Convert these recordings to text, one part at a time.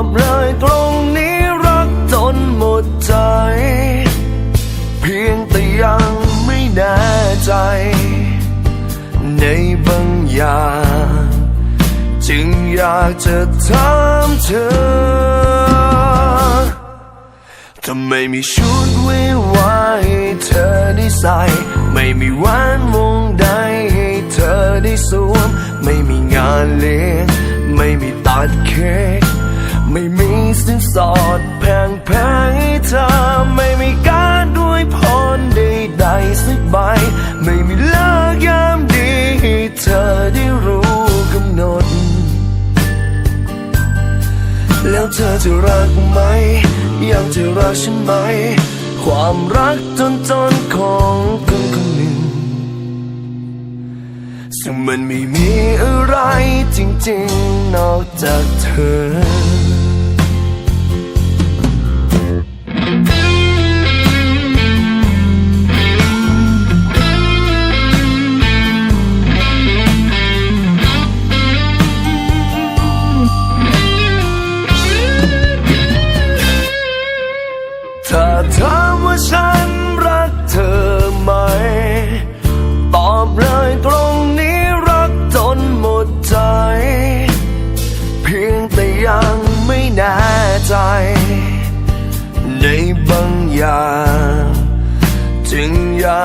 อบเลยตรงนี้รักจนหมดใจ เพียงแต่ยังไม่แน่ใจ ในบางอย่าง จึงอยากจะถามเธอทำไมมีชุดวิวาให้เธอได้ใส่ ไม่มีแหวนวงใดให้เธอได้สวม ไม่มีงานเลี้ยงไม่มีตัดเค้ก ไม่มีสินสอดแพงแพงให้เธอ ไม่มีการด้วยพรใดๆสักใบ ไม่มีเลิกยามดีให้เธอได้รู้กำหนด แล้วเธอจะรักไหม ยังจะรักฉันไหม ความรักจนจนของคนคนหนึ่ง ซึ่งมันไม่มีอะไรจริงๆ นอกจากเธอ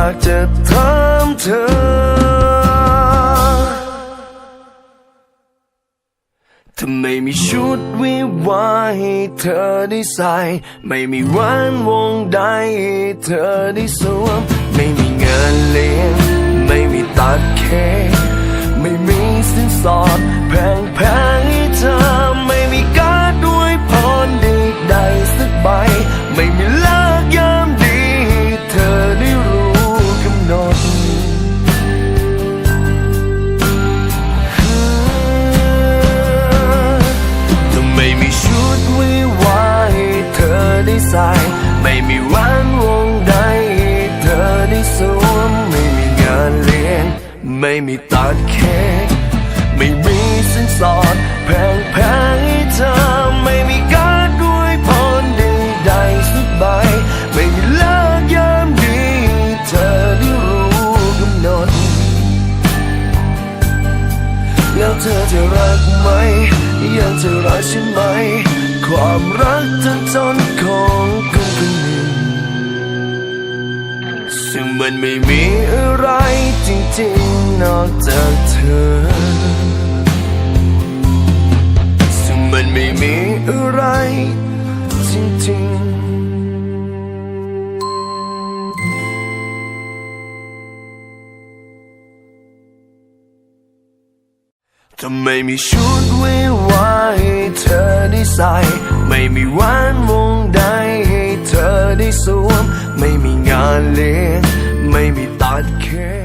ากจะถามเธอ ทำไมมีชุดวิวาให้เธอได้ใส่ ไม่มีแหวนวงใดให้เธอได้สวม ไม่มีเงินเลี้ยง ไม่มีตัดเค้กไม่มีสินสอดแพงแพง ใส่ไม่มีแหวนวงใดเธอได้สวมไม่มีงานเลี้ยง ไม่มีตัดเค้กไม่มีสินสอดแพงแพงๆให้เธอไม่มีการด้วยพรใดๆสักใบไม่มีเลิกยามดีเธอได้รู้กำหนด แล้วเธอจะรักไหมยังจะรักฉันไหม ความรักจนจน มันไม่มีอะไรจริงๆ นอกจากเธอ ซึ่งมันไม่มีอะไรจริงๆทำไมมีชุดวิวาให้เธอได้ใส่ ไม่มีแหวนวงใดให้เธอได้สวม ไม่มีงานเลี้ยง maybe don't care.